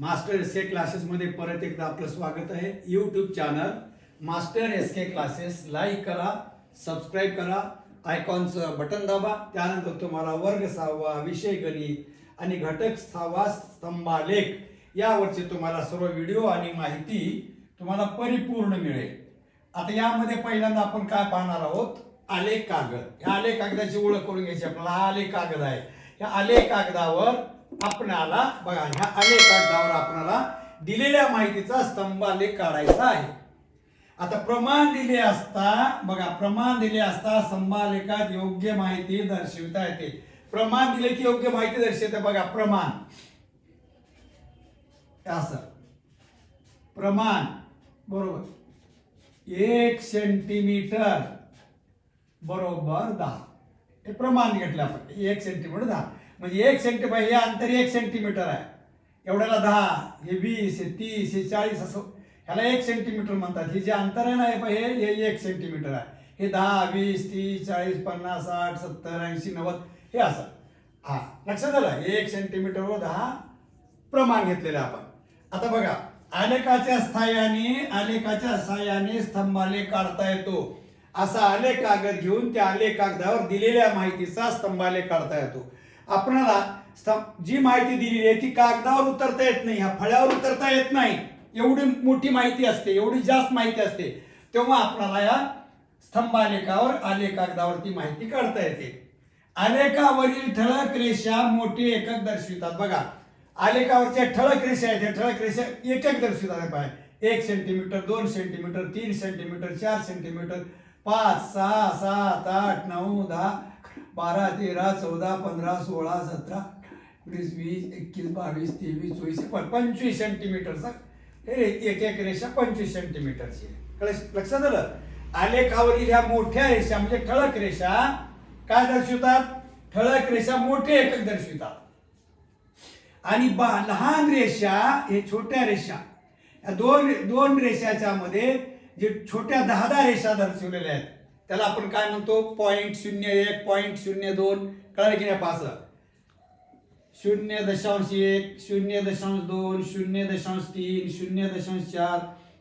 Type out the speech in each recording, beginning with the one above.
Master S के क्लासेसमध्ये परत एकदा आपलं स्वागत आहे. YouTube channel master S K classes like करा सबस्क्राईब करा आयकॉनचं बटन दाबा. त्यानंतर तुम्हाला वर्ग सहावा विषय गणित आणि घटक सहावा स्तंभालेख यावरचे तुम्हाला सर्व व्हिडिओ आणि माहिती तुम्हाला परिपूर्ण मिळेल. आता यामध्ये पहिल्यांदा आपण काय पाहणार आहोत? आलेख कागद. या आलेख कागदाची ओळख करून घ्यायची. आपल्याला हा आलेख कागद आहे. या आलेख कागदावर आपणाला बघा ह्या आलेख कागदावर आपणाला दिलेल्या माहितीचा स्तंभ आलेख काढायचा आहे. आता प्रमाण दिले असता बघा प्रमाण दिले असता स्तंभालेखात योग्य माहिती दर्शविता येते. प्रमाण दिले की योग्य माहिती दर्शवते बघा प्रमाण. असं? प्रमाण. बरोबर. एक सेंटीमीटर बरोबर दहा. हे प्रमाण घेतलं आपण. एक सेंटीमीटर दहा. म्हणजे एक सेंटीमीटर हे अंतर एक सेंटीमीटर आहे. एवढ्याला दहा हे वीस हे तीस हे चाळीस असं. ह्याला एक सेंटीमीटर म्हणतात. हे जे अंतर आहे ना हे हे हे एक सेंटीमीटर आहे. हे दहा वीस तीस चाळीस पन्नास साठ सत्तर ऐंशी नव्वद हे असं. हा लक्षात आलं? एक सेंटीमीटरवर दहा प्रमाण घेतलेलं आहे आपण. आता बघा आलेखाच्या सहाय्याने आलेखाच्या सहाय्याने स्तंभाले काढता येतो. असा आलेख कागद घेऊन त्या आलेख कागदावर दिलेल्या माहितीचा स्तंभालेख काढता येतो. आपणाला जी माहिती दिलेली आहे ती कागदावर उतरता येत नाही ह्या फळ्यावर उतरता येत नाही. एवढी मोठी माहिती असते एवढी जास्त माहिती असते तेव्हा आपणाला या स्तंभालेखावर आलेख कागदावरती माहिती काढता येते. आलेखावरील ठळक रेषा मोठी एकक दर्शवितात. बघा आलेखावरच्या ठळक रेषा आहेत त्या ठळक रेषा एकक दर्शवितात. पाय एक सेंटीमीटर दोन सेंटीमीटर तीन सेंटीमीटर चार सेंटीमीटर पाच सहा सात आठ नऊ दहा बारा तेरा चौदा पंधरा सोळा सतरा वीस वीस एकवीस बावीस तेवीस चोवीस पंचवीस सेंटीमीटरचा एक एक रेषा पंचवीस सेंटीमीटरची आहे. कळलं- लक्षात आलं? आलेखावरील ह्या मोठ्या रेषा म्हणजे ठळक रेषा काय दर्शवतात? ठळक रेषा मोठे एकक दर्शवितात. आणि बा लहान रेषा हे छोट्या रेषा या दोन दोन रेषाच्या मध्ये जे छोट्या दहा दहा रेषा दर्शवलेल्या आहेत त्याला आपण काय म्हणतो? पॉईंट शून्य एक पॉईंट शून्य दोन. कळलं की नाही पाच शून्य दशांश एक शून्य दशांश दोन शून्य दशांश तीन शून्य दशांश चार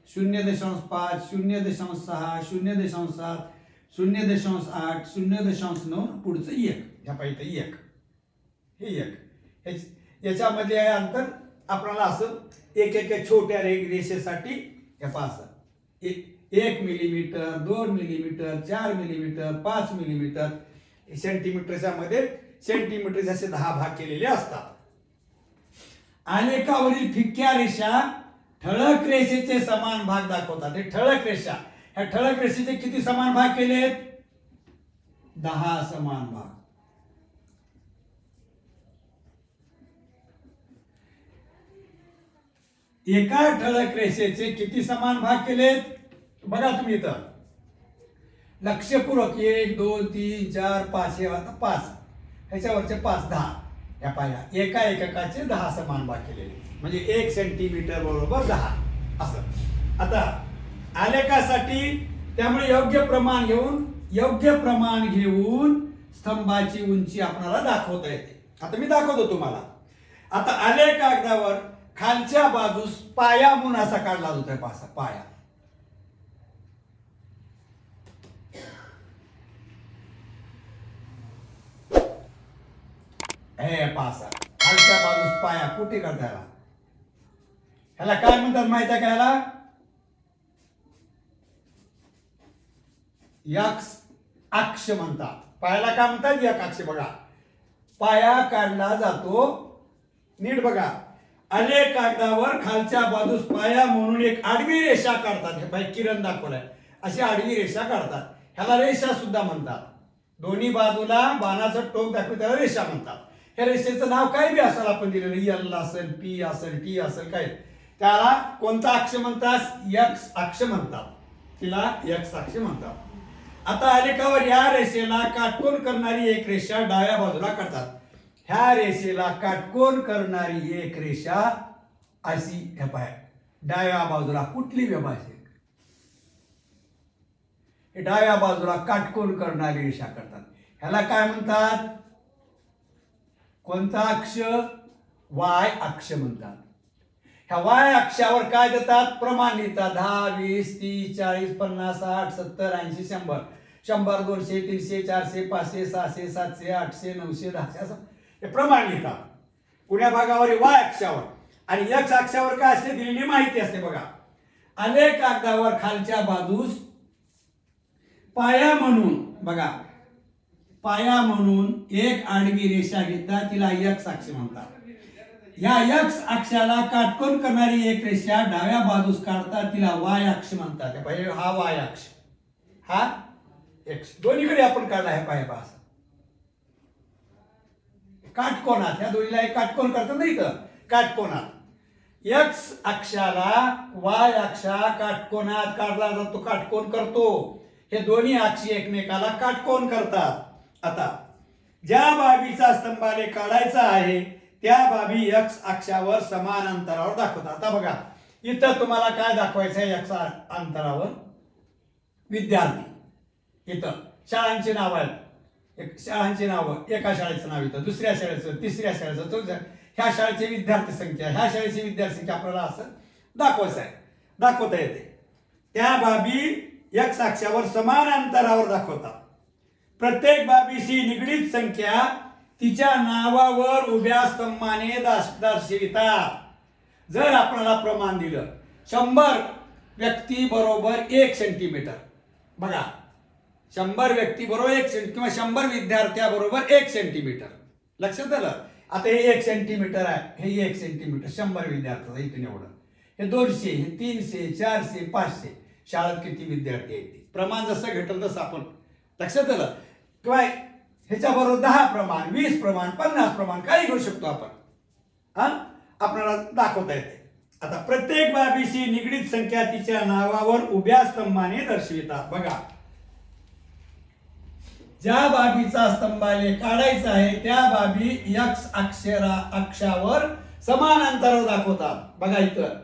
शून्य दशांश पाच शून्य दशांश सहा शून्य दशांश सात शून्य दशांश आठ शून्य दशांश नऊ पुढचं एक. ह्या पाहिजे एक. हे एक. याच्यामध्ये आहे अंतर आपल्याला असं एक एक छोट्या रे रेषेसाठी हे पाच एक एक मिलीमीटर दोन मिलीमीटर चार मिलीमीटर पाच मिलीमीटर सेंटीमीटरच्या मध्ये सेंटीमीटर असे दहा भाग केलेले असतात. आलेखावरील फिक्क्या रेषा ठळक रेषेचे समान भाग दाखवतात. हे ठळक रेषा ह्या ठळक रेषेचे किती समान भाग केलेत? दहा समान भाग. एका ठळक रेषेचे किती समान भाग केलेत? बघा तुम्ही इथं. लक्षपूर्वक एक दोन तीन चार पाच हे आता पाच. ह्याच्यावरचे पाच दहा. या पाया. एका एककाचे दहा समान भाग केलेले. म्हणजे एक सेंटीमीटर बरोबर दहा. असं. आता आलेखासाठी त्यामुळे योग्य प्रमाण घेऊन योग्य प्रमाण घेऊन स्तंभाची उंची आपणाला दाखवता येते. आता मी दाखवतो तुम्हाला. आता आलेख कागदावर खालच्या बाजूस पाया म्हणून असा काढला होता पासा पाया. हे पासा. खालच्या बाजूस पाया कुठे करता याला? ह्याला काय म्हणतात माहिती आहे का ह्याला? यक्स अक्ष म्हणतात. पायाला काय म्हणतात? यक अक्ष बघा. पाया काढला जातो नीट बघा. अनेक कागदावर खालच्या बाजूस पाया म्हणून एक आडवी रेषा काढतात. हे भाई किरण दाखवलाय. अशी आडवी रेषा काढतात. ह्याला रेषा सुद्धा म्हणतात. दोन्ही बाजूला बाणाचं टोक दाखवून त्याला रेषा म्हणतात. हे रेषेचं नाव काय बी असेल आपण दिलेलं? एल असेल पी असेल टी असेल काय? त्याला कोणता अक्ष म्हणतात? यक्स अक्ष म्हणतात. तिला यक्स अक्ष म्हणतात. आता आलेखावर या रेषेला काटकोन करणारी एक रेषा डाव्या बाजूला काढतात. ह्या रेषेला काटकोन करणारी एक रेषा अशी हे पाय डाव्या बाजूला कुठली व्यभाषिक डाव्या बाजूला काटकोन करणारी रेषा करतात ह्याला काय म्हणतात? कोणता अक्ष? वाय अक्ष म्हणतात. ह्या वाय अक्षावर काय देतात? प्रमाण लिहितात. दहा वीस तीस चाळीस पन्नास साठ सत्तर ऐंशी शंभर. शंभर दोनशे तीनशे चारशे पाचशे सहाशे सातशे आठशे नऊशे दहाशे असं. हे प्रमाण लिहितात. पुण्या भागावर वाय अक्षावर. आणि यक्ष अक्षावर काय असते? दिलेली माहिती असते बघा. अनेक कागदावर खालच्या बाजूस पाया म्हणून बघा. पाया म्हणून एक आडवी रेषा घेतात तिला यक्स अक्ष म्हणतात. या यक्स अक्षाला काटकोन करणारी एक रेषा डाव्या बाजूस काढतात तिला वाय अक्ष म्हणतात. हा वाय अक्ष. हा एक्स दोन्हीकडे आपण काढला आहे पाय पास काटकोनात ह्या दोन्हीला एक काटकोन करतात नाही तर काटकोनात. यक्ष अक्षाला वाय अक्षा काटकोनात काढला जातो काटकोन करतो. हे दोन्ही अक्षी एकमेकाला काटकोन करतात. आता ज्या बाबीचा स्तंभाने काढायचा आहे त्या बाबी यक्ष अक्षावर समान अंतरावर दाखवतात. आता बघा इथं तुम्हाला काय दाखवायचं आहे यक्ष अंतरावर? विद्यार्थी. इथं शाळांची नावं आहेत. एक शाळांची नावं एका शाळेचं नाव इथं दुसऱ्या शाळेचं तिसऱ्या शाळेचं चौथ्या ह्या शाळेची विद्यार्थी संख्या ह्या शाळेची विद्यार्थी संख्या आपल्याला असं दाखवायचं आहे. दाखवता येते. त्या बाबी एक साक्षावर समान अंतरावर दाखवतात. प्रत्येक बाबीशी निगडीत संख्या तिच्या नावावर उभ्या स्तंभाने दास- दर्शवितात. जर आपल्याला प्रमाण दिलं शंभर व्यक्ती बरोबर एक सेंटीमीटर बघा शंभर व्यक्ती बरोबर एक सेंटी किंवा शंभर विद्यार्थ्याबरोबर एक सेंटीमीटर लक्षात आलं? आता हे एक सेंटीमीटर आहे हे एक सेंटीमीटर शंभर विद्यार्थ्याचा इथून एवढं. हे दोनशे हे तीनशे चारशे पाचशे. शाळेत किती विद्यार्थी आहेत प्रमाण जसं घेतलं तसं आपण. लक्षात आलं? किंवा ह्याच्याबरोबर दहा प्रमाण वीस प्रमाण पन्नास प्रमाण काही घेऊ शकतो आपण. हा? आपल्याला दाखवता येते. आता प्रत्येक बाबीशी निगडीत संख्या तिच्या नावावर उभ्या स्तंभाने दर्शवितात. बघा. ज्या बाबीचा स्तंभाले काढायचा आहे त्या बाबी यक्स अक्षरा अक्षावर समान अंतरावर दाखवतात. बघा इथं.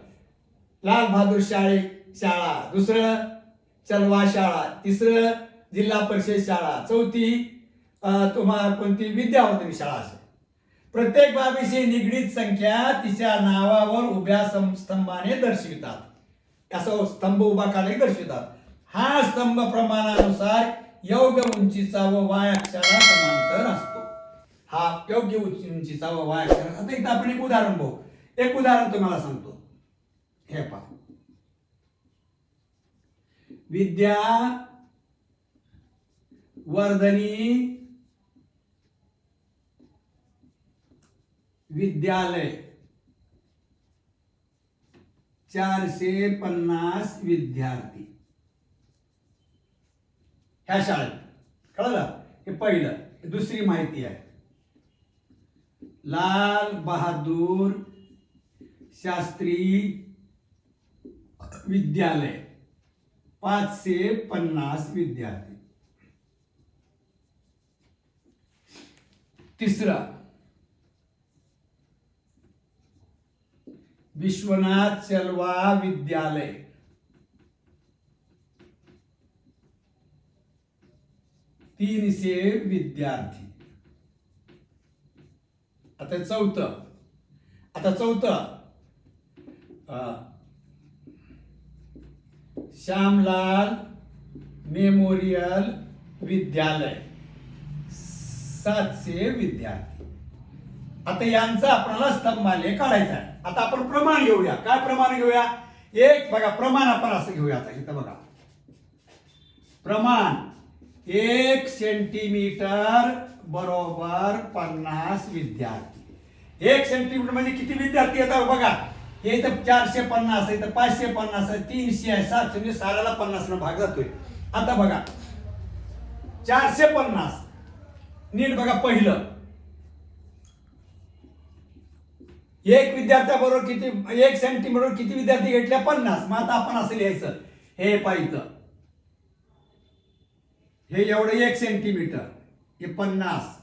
लाल बहादूर शाळे शाळा दुसरं चलवा शाळा तिसरं जिल्हा परिषद शाळा चौथी तुम्हाला कोणती विद्यावर्धिनी शाळा असेल. प्रत्येक बाबीशी निगडीत संख्या तिच्या नावावर उभ्या स्तंभाने दर्शवितात. असं स्तंभ उभा काढले दर्शवितात. हा स्तंभ प्रमाणानुसार योग्य उंचीचा व वाय अक्षाला समांतर असतो. हा योग्य उंचीचा व वाय अक्षर आता इथं आपण एक उदाहरण बघू. एक उदाहरण तुम्हाला सांगतो. हे पहा. विद्या वर्धनी विद्यालय. चारशे पन्नास विद्यार्थी. ह्या शाळेत. कळलं? हे पहिलं. दुसरी माहिती आहे. लाल बहादूर शास्त्री विद्यालय. पाचशे पन्नास विद्यार्थी. तिसरं. विश्वनाथ चलवा विद्यालय. तीनशे विद्यार्थी. आता चौथ. आता चौथं. श्यामलाल मेमोरियल विद्यालय. सातशे विद्यार्थी. आता यांचा आपल्याला स्तंभाले काढायचा आहे. आता आपण प्रमाण घेऊया. काय प्रमाण घेऊया? एक बघा प्रमाण आपण असं घेऊया आता इथं बघा. प्रमाण एक सेंटीमीटर बरोबर पन्नास विद्यार्थी. एक सेंटीमीटर म्हणजे किती विद्यार्थी येतात बघा? हे इथं चारशे पन्नास आहे इथं पाचशे पन्नास आहे तीनशे आहे सातशे म्हणजे साराला पन्नास भाग जातोय. आता बघा. चारशे पन्नास. नीट बघा पहिलं. एक विद्यार्थ्याबरोबर किती एक सेंटीमीटर किती विद्यार्थी घेतल्या? पन्नास. मग आता आपण असं लिहायचं. हे पाहिजे हे एवढं एक सेंटीमीटर हे पन्नास.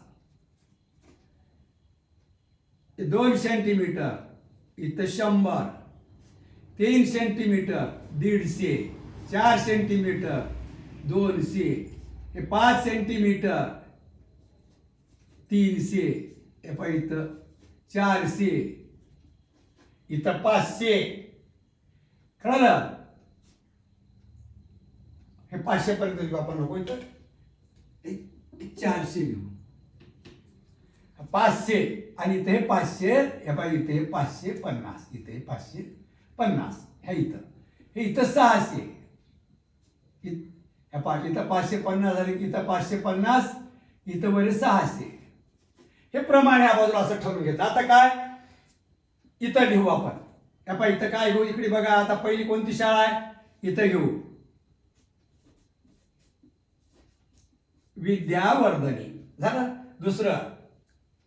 ते दोन सेंटीमीटर इथं शंभर. तीन सेंटीमीटर दीडशे. चार सेंटीमीटर दोनशे. हे पाच सेंटीमीटर तीनशे. हे पाय इथं. चारशे. इथं पाचशे. कळलं हे पाचशेपर्यंत घेऊ आपण. नको इथं. चारशे घेऊ पाचशे. आणि इथं हे पाचशे. हे पाहिजे इथे हे पाचशे पन्नास. इथे हे पाचशे पन्नास. ह्या इथं. हे इथं सहाशे. ह्या पाच इथं पाचशे पन्नास झाले की इथं पाचशे पन्नास. इथं बरे सहाशे. हे प्रमाण या बाजूला असं ठरवून घेतं आता काय? इथं लिहू आपण. या पा इथं काय घेऊ? इकडे बघा आता पहिली कोणती शाळा आहे? इथं घेऊ. विद्यावर्धनी. झालं? दुसरं.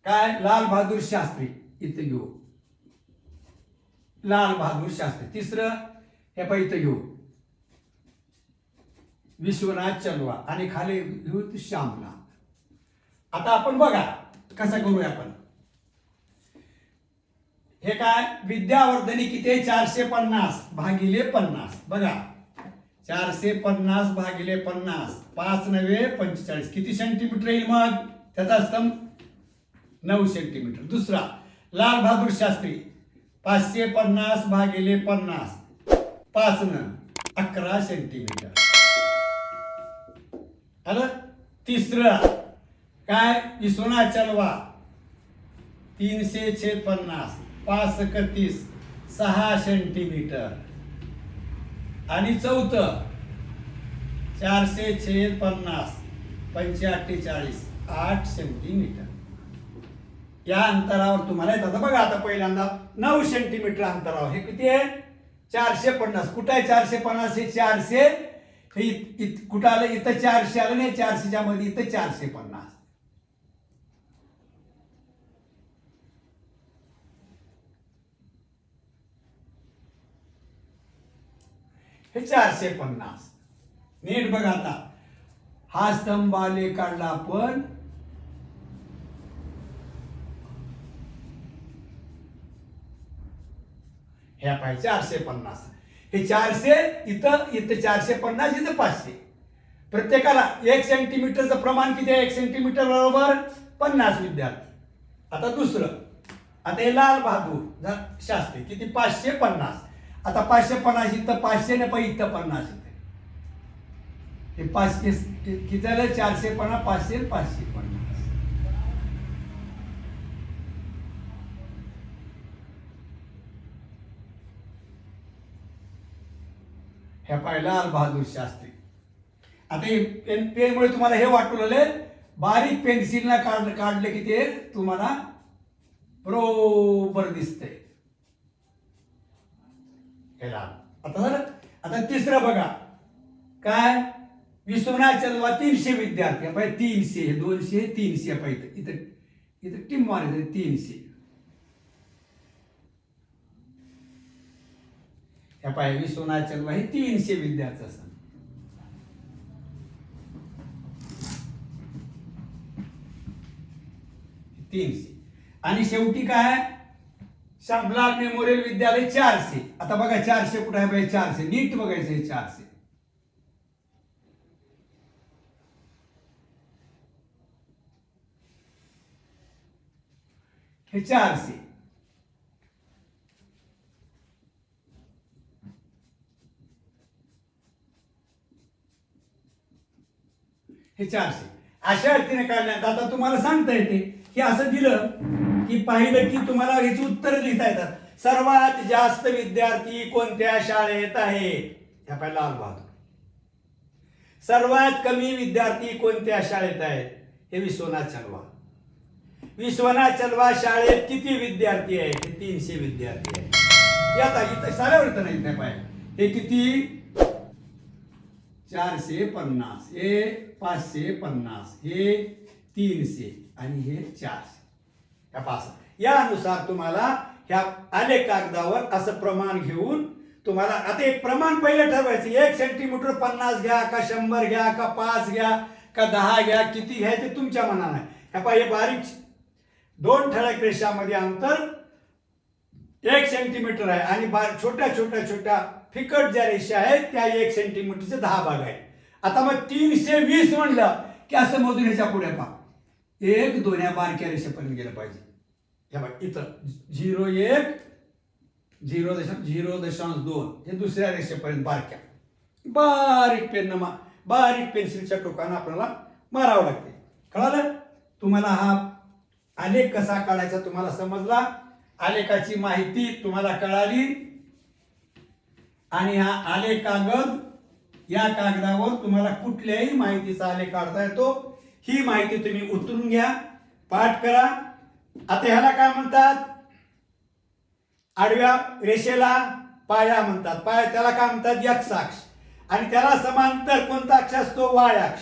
काय? लाल बहादूर शास्त्री. इथं घेऊ. लाल बहादूर शास्त्री. तिसरं हे पण इथं घेऊ. विश्वनाथ चलवा आणि खाली घेऊ ते श्यामला. आता आपण बघा. कसं करूया आपण? हे काय? विद्यावर्धनी किती? चारशे पन्नास भागिले पन्नास. बघा. चारशे पन्नास भागिले पन्नास. पाच नव्हे पंचेचाळीस. किती सेंटीमीटर येईल मग? त्याचा स्तंभ नऊ सेंटीमीटर दुसरा. लाल बहादूर शास्त्री. पाचशे पन्नास भागिले पन्नास. पाच न अकरा सेंटीमीटर आलं? तिसरं. काय? इसुना चलवा. तीनशे छे पन्नास पाच एकतीस सहा सेंटीमीटर. आणि चौथं चारशे छे पन्नास पंचे आठ सेंटीमीटर. या अंतरावर तुम्हाला येतात बघा आता पहिल्यांदा नऊ सेंटीमीटर अंतरावर. हे किती आहे? चारशे पन्नास. कुठं आहे चारशे पन्नास? हे चारशे हे इत- कुठं आलं? इथं चारशे आलं नाही चारशेच्या मध्ये इथं चारशे पन्नास. हे चारशे पन्नास. नीट बघा आता. हा स्तंभ आले काढला आपण. ह्या पाहिजे चारशे पन्नास. हे चारशे इथं इथं चारशे पन्नास इथं पाचशे. प्रत्येकाला एक सेंटीमीटरचं प्रमाण किती आहे? एक सेंटीमीटर बरोबर पन्नास विद्यार्थी. आता दुसरं. आता हे लाल बहादूर शास्त्री किती? पाचशे पन्नास. आता पाचशे पन्नास इथं पाचशे ने पण इथं पन्नास इथे. हे पाचशे किती झालं चारशे पन्नास पाचशे पाचशे पन्नास. हे पाहिला बहादूर शास्त्री. आता हे पेन पेनमुळे तुम्हाला हे वाटू लागले बारीक पेन्सिलनं काढ काढलं की ते तुम्हाला बरोबर दिसतंय. केला. आता झालं आता तिसरं बघा. काय? विश्वनाथ चंद्रवा तीनशे विद्यार्थी. पाहिजे तीनशे हे दोनशे हे तीनशे. पाहिजे इथं इथं टिम मारायचं तीनशे. ह्या पाहिजे विश्वनाथ चंद्रवा हे तीनशे विद्यार्थी असतात. तीनशे. आणि शेवटी काय? शामलाल मेमोरियल विद्यालय चारशे. आता बघा चारशे कुठे आहे बाई? चारशे. नीट बघायचं हे चारशे. हे चारशे. हे चारशे. अशा अर्थीने काढल्यात आता तुम्हाला सांगता येते की असं दिलं की पाहिलं की तुम्हाला याची उत्तर लिहिता येतात. सर्वात जास्त विद्यार्थी कोणत्या शाळेत आहेत ह्या पहिला लाल बहादूर. सर्वात कमी विद्यार्थी कोणत्या शाळेत आहेत? हे विश्वनाथ चलवा. विश्वनाथ चलवा शाळेत किती विद्यार्थी आहेत? हे तीनशे विद्यार्थी आहेत. यात इथं साऱ्या इथं नाही त्या हे किती? चारशे पन्नास. हे पाचशे पन्नास. हे तीनशे. आणि हे चारशे. यानुसार तुम्हाला ह्या आले कागदावर असं प्रमाण घेऊन तुम्हाला आता एक प्रमाण पहिलं ठरवायचं. एक सेंटीमीटर पन्नास घ्या का शंभर घ्या का पाच घ्या का दहा घ्या किती घ्या ते तुमच्या मनानं आहे. ह्या पहा हे बारीक दोन ठळक रेषामध्ये अंतर एक सेंटीमीटर आहे. आणि बा छोट्या छोट्या छोट्या फिकट ज्या रेषा आहेत त्या एक सेंटीमीटरचे दहा भाग आहे आता मग तीनशे वीस म्हणलं की असं मोजून ह्याच्या पुढे पहा. एक दोन या बारक्या रेषेपर्यंत गेलं पाहिजे. हे बघ इथं झिरो एक झिरो दशांश झिरो दशांश दोन हे दुसऱ्या रेषेपर्यंत बारक्या बारीक पेन मा बारीक पेन्सिलच्या टोकानं आपल्याला मारावं लागते कळालं तुम्हाला हा आलेख कसा काढायचा तुम्हाला समजला आलेखाची माहिती तुम्हाला कळाली आणि हा आलेख कागद या कागदावर तुम्हाला कुठल्याही माहितीचा आलेख काढता येतो ही माहिती तुम्ही उतरून घ्या पाठ करा आता ह्याला काय म्हणतात? आडव्या रेषेला पाया म्हणतात. पाया त्याला काय म्हणतात? यक्षाक्ष. आणि त्याला समांतर कोणता अक्ष असतो? वायाक्ष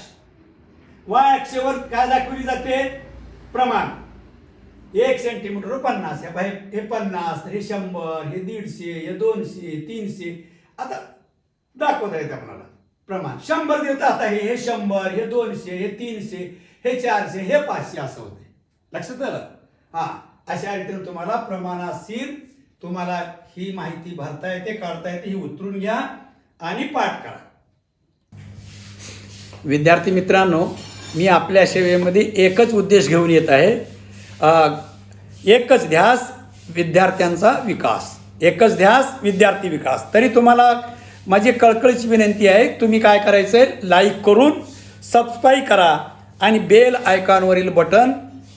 वायाक्षेवर काय दाखवली जाते प्रमाण. एक सेंटीमीटर पन्नास. हे बाई हे पन्नास हे शंभर हे दीडशे हे दोनशे तीनशे. आता दाखवता येते आपल्याला. प्रमाण. शंभर देतात आता हे हे शंभर हे दोनशे हे तीनशे हे चारशे हे पाचशे असं होते. लक्षात आलं? हा अशा रीतीने तुम्हाला प्रमाणाशीर तुम्हाला ही माहिती भरता येते काढता येते ही उतरून घ्या आणि पाठ करा. विद्यार्थी मित्रांनो मी आपल्या सेवेमध्ये एकच उद्देश घेऊन येत आहे. एकच ध्यास विद्यार्थ्यांचा विकास. एकच ध्यास विद्यार्थी विकास. तरी तुम्हाला माझी कळकळीची विनंती आहे तुम्ही काय करायचं आहे लाईक करून सबस्क्राईब करा आणि बेल आयकॉनवरील बटन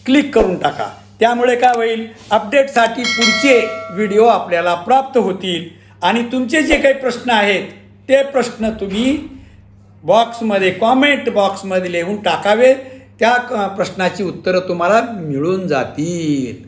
क्लिक करून टाका. त्यामुळे काय होईल? अपडेटसाठी पुढचे व्हिडिओ आपल्याला प्राप्त होतील. आणि तुमचे जे काही प्रश्न आहेत ते प्रश्न तुम्ही बॉक्समध्ये कॉमेंट बॉक्समध्ये लिहून टाकावे. त्या क- प्रश्नाची उत्तरं तुम्हाला मिळून जातील.